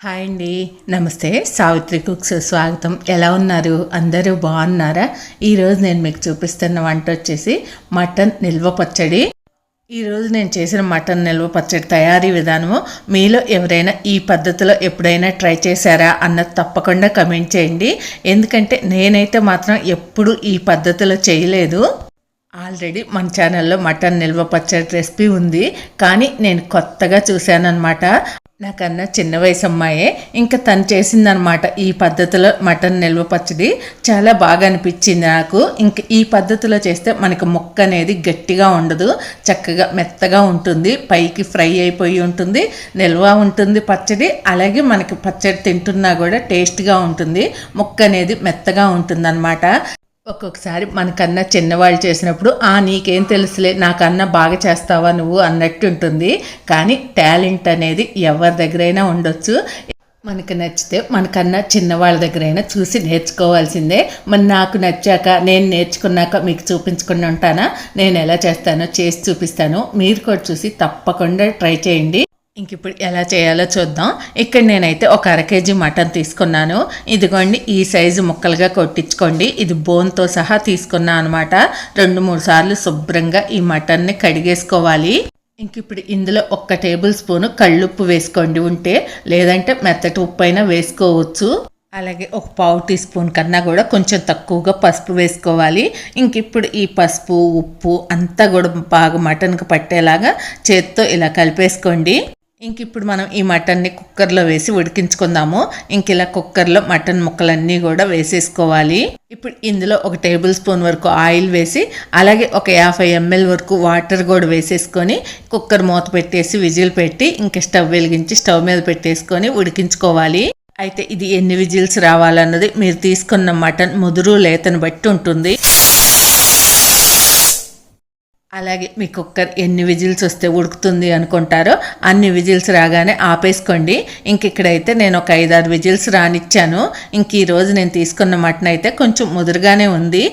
Hi అండి. నమస్తే. Savitri cooks స్వాగతం. ఎలా ఉన్నారు? అందరూ బాగున్నారా? ఈరోజు నేను మీకు చూపిస్తున్న వంట వచ్చేసి మటన్ నిల్వ పచ్చడి. ఈరోజు నేను చేసిన మటన్ నిల్వ పచ్చడి తయారీ విధానము మీలో ఎవరైనా ఈ పద్ధతిలో ఎప్పుడైనా ట్రై చేశారా అన్నది తప్పకుండా కమెంట్ చేయండి. ఎందుకంటే నేనైతే మాత్రం ఎప్పుడు ఈ పద్ధతిలో చేయలేదు. ఆల్రెడీ మన ఛానల్లో మటన్ నిల్వ పచ్చడి రెసిపీ ఉంది. కానీ నేను కొత్తగా చూశానమాట నాకన్నా చిన్న వయసు అమ్మాయే ఇంకా తను చేసిందనమాట ఈ పద్ధతిలో మటన్ నిల్వ పచ్చడి. చాలా బాగా అనిపించింది నాకు. ఇంక ఈ పద్ధతిలో చేస్తే మనకి ముక్క అనేది గట్టిగా ఉండదు. చక్కగా మెత్తగా ఉంటుంది. పైకి ఫ్రై అయిపోయి ఉంటుంది. నిల్వ ఉంటుంది పచ్చడి. అలాగే మనకి పచ్చడి తింటున్నా కూడా టేస్ట్గా ఉంటుంది. ముక్క అనేది మెత్తగా ఉంటుంది ఒక్కొక్కసారి మనకన్నా చిన్నవాళ్ళు చేసినప్పుడు ఆ నీకేం తెలుసులే నాకన్నా బాగా చేస్తావా నువ్వు అన్నట్టు ఉంటుంది. కానీ టాలెంట్ అనేది ఎవరి దగ్గరైనా ఉండొచ్చు. మనకు నచ్చితే మనకన్నా చిన్నవాళ్ళ దగ్గరైనా చూసి నేర్చుకోవాల్సిందే. మరి నాకు నచ్చాక నేను నేర్చుకున్నాక మీకు చూపించుకుని ఉంటానా? నేను ఎలా చేస్తానో చేసి చూపిస్తాను. మీరు కూడా చూసి తప్పకుండా ట్రై చేయండి. ఇంక ఇప్పుడు ఎలా చేయాలో చూద్దాం. ఇక్కడ నేనైతే ఒక అర కేజీ మటన్ తీసుకున్నాను. ఇదిగోండి ఈ సైజు ముక్కలుగా కొట్టించుకోండి. ఇది బోన్తో సహా తీసుకున్నాను అనమాట రెండు మూడు సార్లు శుభ్రంగా ఈ మటన్ని కడిగేసుకోవాలి. ఇంక ఇప్పుడు ఇందులో ఒక్క టేబుల్ స్పూన్ కళ్ళుప్పు వేసుకోండి ఉంటే లేదంటే మెత్తటి ఉప్పు అయినా వేసుకోవచ్చు. అలాగే ఒక పావు టీ స్పూన్ కన్నా కూడా కొంచెం తక్కువగా పసుపు వేసుకోవాలి. ఇంక ఇప్పుడు ఈ పసుపు ఉప్పు అంతా కూడా బాగా మటన్కి పట్టేలాగా చేత్తో ఇలా కలిపేసుకోండి. ఇంక ఇప్పుడు మనం ఈ మటన్ని కుక్కర్లో వేసి ఉడికించుకుందాము. ఇంక ఇలా కుక్కర్లో మటన్ ముక్కలన్నీ కూడా వేసేసుకోవాలి. ఇప్పుడు ఇందులో ఒక టేబుల్ స్పూన్ వరకు ఆయిల్ వేసి అలాగే ఒక యాభై ఎంఎల్ వరకు వాటర్ కూడా వేసేసుకొని కుక్కర్ మూత పెట్టేసి విజిల్ పెట్టి ఇంక స్టవ్ వెలిగించి స్టవ్ మీద పెట్టేసుకొని ఉడికించుకోవాలి. అయితే ఇది ఎన్ని విజిల్స్ రావాలన్నది మీరు తీసుకున్న మటన్ ముదురు లేతను బట్టి ఉంటుంది. అలాగే మీ కుక్కర్ ఎన్ని విజిల్స్ వస్తే ఉడుకుతుంది అనుకుంటారో అన్ని విజిల్స్ రాగానే ఆపేసుకోండి. ఇంక ఇక్కడైతే నేను ఒక ఐదారు విజిల్స్ రానిచ్చాను. ఇంక ఈరోజు నేను తీసుకున్న మటన్ అయితే కొంచెం ముదురుగానే ఉంది.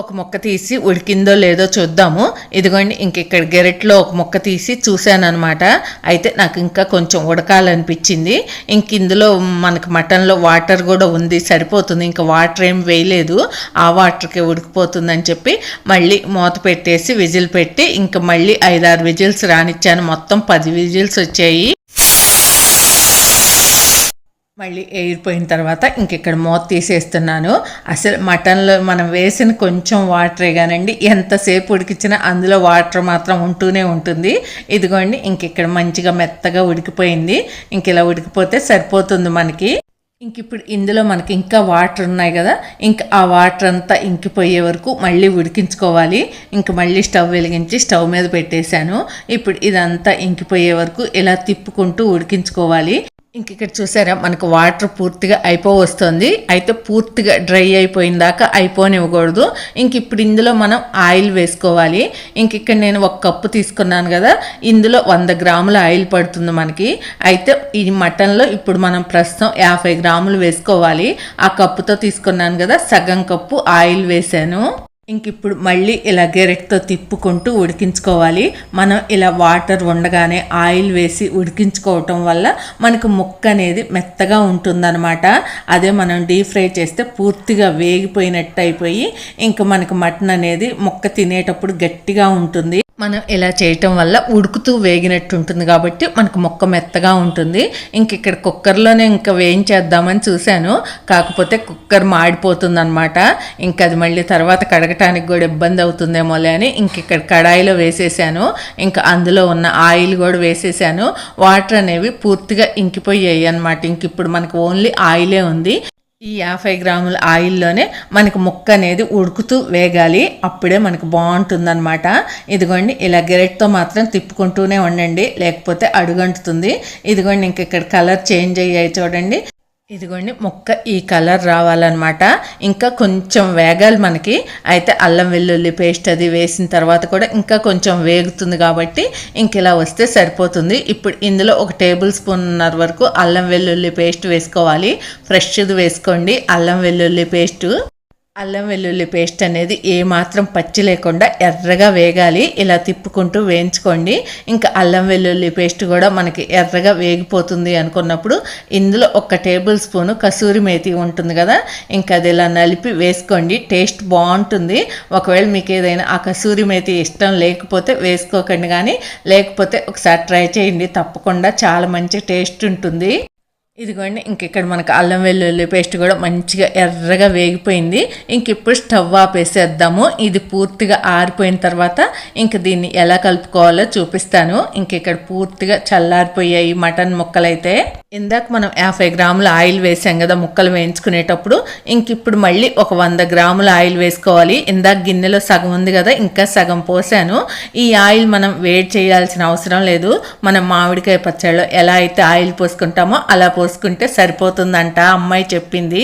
ఒక మొక్క తీసి ఉడికిందో లేదో చూద్దాము. ఇదిగోండి ఇంక ఇక్కడ గెరెట్లో ఒక మొక్క తీసి చూశానమాట అనమాట అయితే నాకు ఇంకా కొంచెం ఉడకాలనిపించింది. ఇంక ఇందులో మనకు మటన్లో వాటర్ కూడా ఉంది సరిపోతుంది. ఇంకా వాటర్ ఏం వేయలేదు. ఆ వాటర్కి ఉడికిపోతుందని చెప్పి మళ్ళీ మూత పెట్టేసి విజిల్ పెట్టి ఇంకా మళ్ళీ ఐదారు విజిల్స్ రానిచ్చాను. మొత్తం పది విజిల్స్ వచ్చాయి. మళ్ళీ ఎయిరిపోయిన తర్వాత ఇంక ఇక్కడ మూత తీసేస్తున్నాను. అసలు మటన్లో మనం వేసిన కొంచెం వాటరే కానండి ఎంతసేపు ఉడికిచ్చినా అందులో వాటర్ మాత్రం ఉంటూనే ఉంటుంది. ఇదిగోండి ఇంకెక్కడ మంచిగా మెత్తగా ఉడికిపోయింది. ఇంక ఇలా ఉడికిపోతే సరిపోతుంది మనకి. ఇంక ఇప్పుడు ఇందులో మనకి ఇంకా వాటర్ ఉన్నాయి కదా ఇంకా ఆ వాటర్ అంతా ఇంకిపోయే వరకు మళ్ళీ ఉడికించుకోవాలి. ఇంక మళ్ళీ స్టవ్ వెలిగించి స్టవ్ మీద పెట్టేశాను. ఇప్పుడు ఇదంతా ఇంకిపోయే వరకు ఇలా తిప్పుకుంటూ ఉడికించుకోవాలి. ఇంక ఇక్కడ చూసారా? మనకు వాటర్ పూర్తిగా అయిపో వస్తుంది అయితే పూర్తిగా డ్రై అయిపోయిన దాకా అయిపోనివ్వకూడదు. ఇంక ఇప్పుడు ఇందులో మనం ఆయిల్ వేసుకోవాలి. ఇంక ఇక్కడ నేను ఒక కప్పు తీసుకున్నాను కదా. ఇందులో వంద గ్రాముల ఆయిల్ పడుతుంది మనకి. అయితే ఈ మటన్లో ఇప్పుడు మనం ప్రస్తుతం యాభై గ్రాములు వేసుకోవాలి. ఆ కప్పుతో తీసుకున్నాను కదా. సగం కప్పు ఆయిల్ వేసాను. ఇంక ఇప్పుడు మళ్ళీ ఇలా గెరెట్తో తిప్పుకుంటూ ఉడికించుకోవాలి. మనం ఇలా వాటర్ ఉండగానే ఆయిల్ వేసి ఉడికించుకోవటం వల్ల మనకు ముక్క అనేది మెత్తగా ఉంటుందన్నమాట. అదే మనం డీప్ ఫ్రై చేస్తే పూర్తిగా వేగిపోయినట్టు అయిపోయి ఇంక మనకు మటన్ అనేది ముక్క తినేటప్పుడు గట్టిగా ఉంటుంది. మనం ఇలా చేయటం వల్ల ఉడుకుతూ వేగినట్టు ఉంటుంది కాబట్టి మనకు మొక్క మెత్తగా ఉంటుంది. ఇంక ఇక్కడ కుక్కర్లోనే ఇంకా వేయించేద్దామని చూశాను. కాకపోతే కుక్కర్ మాడిపోతుంది అనమాట ఇంక అది మళ్ళీ తర్వాత కడగటానికి కూడా ఇబ్బంది అవుతుందేమోలే అని ఇంక ఇక్కడ కడాయిలో వేసేసాను. ఇంకా అందులో ఉన్న ఆయిల్ కూడా వేసేసాను. వాటర్ అనేవి పూర్తిగా ఇంకిపోయాయి అనమాట ఇంక ఇప్పుడు మనకు ఓన్లీ ఆయిలే ఉంది. ఈ యాభై గ్రాముల ఆయిల్లోనే మనకు ముక్క అనేది ఉడుకుతూ వేగాలి. అప్పుడే మనకు బాగుంటుందన్నమాట. ఇదిగోండి ఇలా గెరెట్తో మాత్రం తిప్పుకుంటూనే ఉండండి. లేకపోతే అడుగంటుతుంది. ఇదిగోండి ఇంక ఇక్కడ కలర్ చేంజ్ అయ్యాయి చూడండి. ఇదిగోండి మొక్క ఈ కలర్ రావాలన్నమాట. ఇంకా కొంచెం వేగాలి మనకి. అయితే అల్లం వెల్లుల్లి పేస్ట్ అది వేసిన తర్వాత కూడా ఇంకా కొంచెం వేగుతుంది కాబట్టి ఇంక ఇలా వస్తే సరిపోతుంది. ఇప్పుడు ఇందులో ఒక టేబుల్ స్పూన్నర వరకు అల్లం వెల్లుల్లి పేస్ట్ వేసుకోవాలి. ఫ్రెష్ది వేసుకోండి అల్లం వెల్లుల్లి పేస్టు. అల్లం వెల్లుల్లి పేస్ట్ అనేది ఏమాత్రం పచ్చి లేకుండా ఎర్రగా వేగాలి. ఇలా తిప్పుకుంటూ వేయించుకోండి. ఇంకా అల్లం వెల్లుల్లి పేస్ట్ కూడా మనకి ఎర్రగా వేగిపోతుంది అనుకున్నప్పుడు ఇందులో ఒక టేబుల్ స్పూను కసూరి మేతి ఉంటుంది కదా ఇంకా అది ఇలా నలిపి వేసుకోండి. టేస్ట్ బాగుంటుంది. ఒకవేళ మీకు ఏదైనా ఆ కసూరి మేతి ఇష్టం లేకపోతే వేసుకోకండి కానీ లేకపోతే ఒకసారి ట్రై చేయండి. తప్పకుండా చాలా మంచి టేస్ట్ ఉంటుంది. ఇదిగోండి ఇంక ఇక్కడ మనకు అల్లం వెల్లుల్లి పేస్ట్ కూడా మంచిగా ఎర్రగా వేగిపోయింది. ఇంక ఇప్పుడు స్టవ్ ఆపేసేద్దాము. ఇది పూర్తిగా ఆరిపోయిన తర్వాత ఇంక దీన్ని ఎలా కలుపుకోవాలో చూపిస్తాను. ఇంక ఇక్కడ పూర్తిగా చల్లారిపోయాయి మటన్ ముక్కలైతే. ఇందాక మనం యాభై గ్రాముల ఆయిల్ వేసాం కదా ముక్కలు వేయించుకునేటప్పుడు ఇంక ఇప్పుడు మళ్ళీ ఒక వంద గ్రాముల ఆయిల్ వేసుకోవాలి. ఇందాక గిన్నెలో సగం ఉంది కదా ఇంకా సగం పోసాను. ఈ ఆయిల్ మనం వేడి చేయాల్సిన అవసరం లేదు. మనం మామిడికాయ పచ్చడిలో ఎలా అయితే ఆయిల్ పోసుకుంటామో అలా పోసుకుంటే సరిపోతుందంట అమ్మాయి చెప్పింది.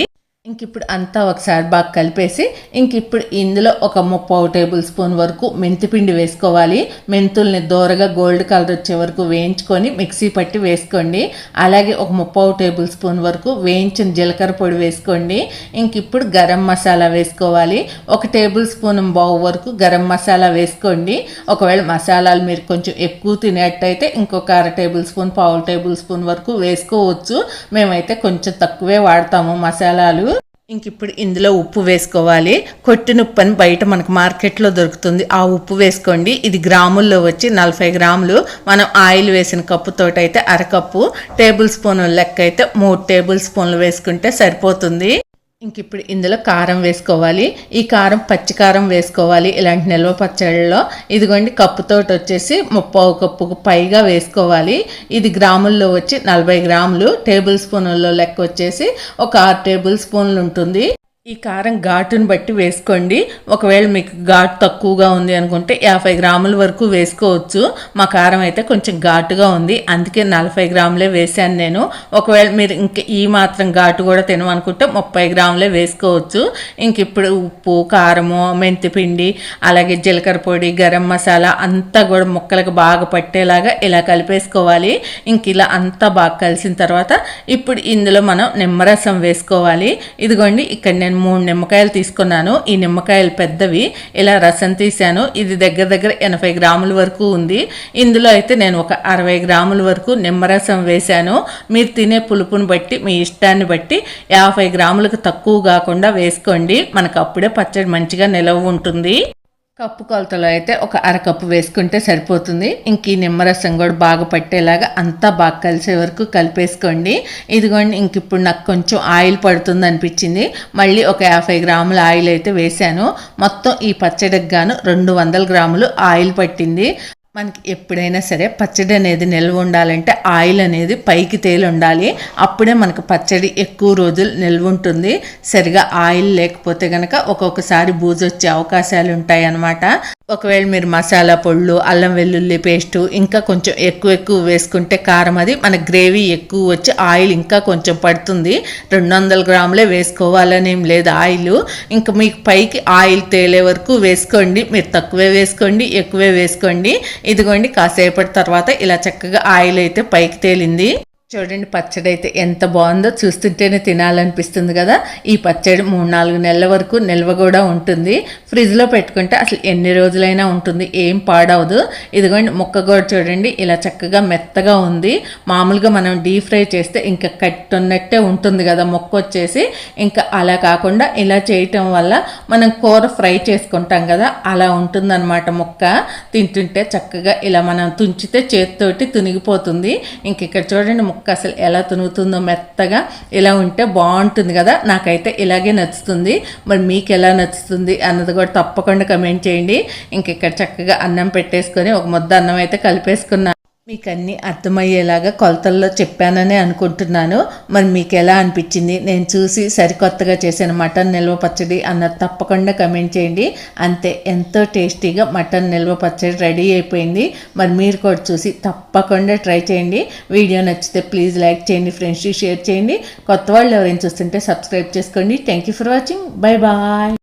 ఇంక ఇప్పుడు అంతా ఒకసారి బాగా కలిపేసి ఇంక ఇప్పుడు ఇందులో ఒక ముప్పావు టేబుల్ స్పూన్ వరకు మెంతిపిండి వేసుకోవాలి. మెంతుల్ని దోరగా గోల్డ్ కలర్ వచ్చే వరకు వేయించుకొని మిక్సీ పట్టి వేసుకోండి. అలాగే ఒక ముప్పావు టేబుల్ స్పూన్ వరకు వేయించిన జీలకర్ర పొడి వేసుకోండి. ఇంక ఇప్పుడు గరం మసాలా వేసుకోవాలి. ఒక టేబుల్ స్పూన్ బావు వరకు గరం మసాలా వేసుకోండి. ఒకవేళ మసాలాలు మీరు కొంచెం ఎక్కువ తినేటైతే ఇంకొక అర టేబుల్ స్పూన్ పావు టేబుల్ స్పూన్ వరకు వేసుకోవచ్చు. మేమైతే కొంచెం తక్కువే వాడతాము మసాలాలు. ఇంక ఇప్పుడు ఇందులో ఉప్పు వేసుకోవాలి. కొట్టిన ఉప్పు బయట మనకు మార్కెట్లో దొరుకుతుంది. ఆ ఉప్పు వేసుకోండి. ఇది గ్రాముల్లో వచ్చి నలభై గ్రాములు. మనం ఆయిల్ వేసిన కప్పుతోటి అయితే అరకప్పు. టేబుల్ స్పూన్ లెక్క అయితే మూడు టేబుల్ స్పూన్లు వేసుకుంటే సరిపోతుంది. ఇంక ఇప్పుడు ఇందులో కారం వేసుకోవాలి. ఈ కారం పచ్చి కారం వేసుకోవాలి. ఇలాంటి నిల్వ పచ్చళ్ళలో ఇదిగోండి కప్పుతోటి వచ్చేసి ముప్పై కప్పుకు పైగా వేసుకోవాలి. ఇది గ్రాముల్లో వచ్చి నలభై గ్రాములు. టేబుల్ స్పూన్లలో లెక్క వచ్చేసి ఒక ఆరు టేబుల్ స్పూన్లు ఉంటుంది. ఈ కారం ఘాటును బట్టి వేసుకోండి. ఒకవేళ మీకు ఘాటు తక్కువగా ఉంది అనుకుంటే యాభై గ్రాముల వరకు వేసుకోవచ్చు. మా కారం అయితే కొంచెం ఘాటుగా ఉంది. అందుకే నలభై గ్రాములే వేసాను నేను. ఒకవేళ మీరు ఇంక ఈ మాత్రం ఘాటు కూడా తినమనుకుంటే ముప్పై గ్రాములే వేసుకోవచ్చు. ఇంక ఇప్పుడు ఉప్పు కారము మెంతిపిండి అలాగే జీలకర్ర పొడి గరం మసాలా అంతా కూడా ముక్కలకు బాగా పట్టేలాగా ఇలా కలిపేసుకోవాలి. ఇంక ఇలా అంతా బాగా కలిసిన తర్వాత ఇప్పుడు ఇందులో మనం నిమ్మరసం వేసుకోవాలి. ఇదిగోండి ఇక్కడ నేను నేను మూడు నిమ్మకాయలు తీసుకున్నాను. ఈ నిమ్మకాయలు పెద్దవి. ఇలా రసం తీశాను. ఇది దగ్గర దగ్గర ఎనభై గ్రాముల వరకు ఉంది. ఇందులో అయితే నేను ఒక అరవై గ్రాముల వరకు నిమ్మరసం వేశాను. మీరు తినే పులుపుని బట్టి మీ ఇష్టాన్ని బట్టి యాభై గ్రాములకు తక్కువ కాకుండా వేసుకోండి. మనకు అప్పుడే పచ్చడి మంచిగా నిలవ ఉంటుంది. కప్పు కొలతలో అయితే ఒక అరకప్పు వేసుకుంటే సరిపోతుంది. ఇంక ఈ నిమ్మరసం కూడా బాగా పట్టేలాగా అంతా బాగా కలిసే వరకు కలిపేసుకోండి. ఇదిగోండి ఇంక ఇప్పుడు నాకు కొంచెం ఆయిల్ పడుతుంది అనిపించింది. మళ్ళీ ఒక యాభై గ్రాముల ఆయిల్ అయితే వేశాను. మొత్తం ఈ పచ్చడికి గాను రెండు వందల గ్రాములు ఆయిల్ పట్టింది. మనకి ఎప్పుడైనా సరే పచ్చడి అనేది నిల్వ ఉండాలంటే ఆయిల్ అనేది పైకి తేలి ఉండాలి. అప్పుడే మనకు పచ్చడి ఎక్కువ రోజులు నిల్వ ఉంటుంది. సరిగా ఆయిల్ లేకపోతే కనుక ఒక్కొక్కసారి బూజు వచ్చే అవకాశాలు ఉంటాయి అన్నమాట ఒకవేళ మీరు మసాలా పొళ్ళు అల్లం వెల్లుల్లి పేస్టు ఇంకా కొంచెం ఎక్కువ ఎక్కువ వేసుకుంటే కారం అది మన గ్రేవీ ఎక్కువ వచ్చి ఆయిల్ ఇంకా కొంచెం పడుతుంది. రెండు వందల గ్రాములే వేసుకోవాలని ఏం లేదు ఆయిల్. ఇంకా మీకు పైకి ఆయిల్ తేలే వరకు వేసుకోండి. మీరు తక్కువే వేసుకోండి ఎక్కువే వేసుకోండి. ఇదిగోండి కాసేపటి తర్వాత ఇలా చక్కగా ఆయిల్ అయితే పైకి తేలింది. చూడండి పచ్చడి అయితే ఎంత బాగుందో చూస్తుంటేనే తినాలనిపిస్తుంది కదా. ఈ పచ్చడి మూడు నాలుగు నెలల వరకు నిల్వ కూడా ఉంటుంది. ఫ్రిడ్జ్లో పెట్టుకుంటే అసలు ఎన్ని రోజులైనా ఉంటుంది ఏం పాడవదు. ఇదిగోండి ముక్క కూడా చూడండి ఇలా చక్కగా మెత్తగా ఉంది. మామూలుగా మనం డీప్ ఫ్రై చేస్తే ఇంకా కట్టున్నట్టే ఉంటుంది కదా మొక్క వచ్చేసి. ఇంకా అలా కాకుండా ఇలా చేయటం వల్ల మనం కూర ఫ్రై చేసుకుంటాం కదా అలా ఉంటుందన్నమాట మొక్క. తింటుంటే చక్కగా ఇలా మనం తుంచితే చేతితోటి తునిగిపోతుంది. ఇంక ఇక్కడ చూడండి ముక్క ముక్క అసలు ఎలా తునుగుతుందో మెత్తగా ఇలా ఉంటే బాగుంటుంది కదా. నాకైతే ఇలాగే నచ్చుతుంది. మరి మీకు ఎలా నచ్చుతుంది అన్నది కూడా తప్పకుండా కమెంట్ చేయండి. ఇంక ఇక్కడ చక్కగా అన్నం పెట్టేసుకొని ఒక ముద్ద అన్నం అయితే కలిపేసుకున్నాను మీకు అన్నీ అర్థమయ్యేలాగా కొలతల్లో చెప్పానని అనుకుంటున్నాను. మరి మీకు ఎలా అనిపించింది? నేను చూసి సరికొత్తగా చేసిన మటన్ నిల్వ పచ్చడి అన్నది తప్పకుండా కమెంట్ చేయండి. అంతే ఎంతో టేస్టీగా మటన్ నిల్వ పచ్చడి రెడీ అయిపోయింది. మరి మీరు కూడా చూసి తప్పకుండా ట్రై చేయండి. వీడియో నచ్చితే ప్లీజ్ లైక్ చేయండి ఫ్రెండ్స్కి షేర్ చేయండి. కొత్త వాళ్ళు ఎవరైనా చూస్తుంటే సబ్స్క్రైబ్ చేసుకోండి. Thank you for watching. Bye bye.